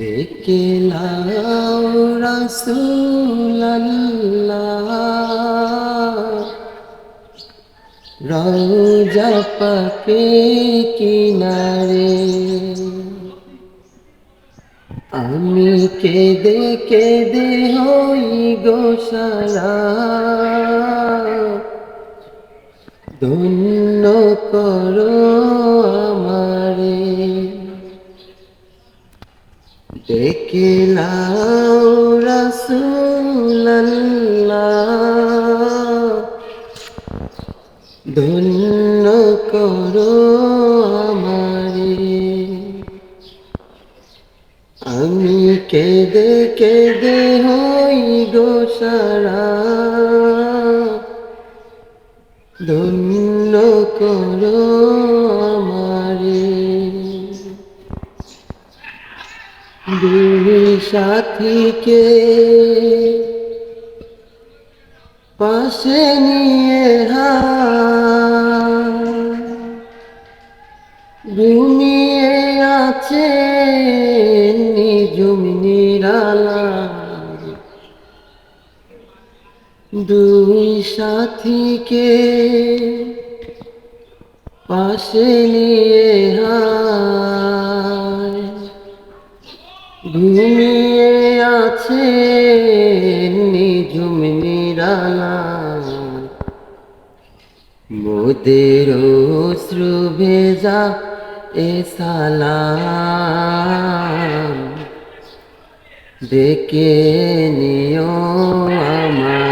ডেকে লাও কিনারে। আমি কেঁদে কেঁদে হই গোসারা ধন্য করো আমারে। ডেকে ধন্য করো আমারে। আমি কেঁদে কেঁদে হই গোসারা ধন্য করো আমারে। সাথীকে পাশে নিয়ে হাত ঘুমিয়ে আছে নিজুম দুই সাথীকে পাশে নিয়ে হায় ঘুমিয়ে আছে নিঝুম নিরালা। মোদের অশ্রু ভেজা এ সালাম। ডেকে নিও আমারে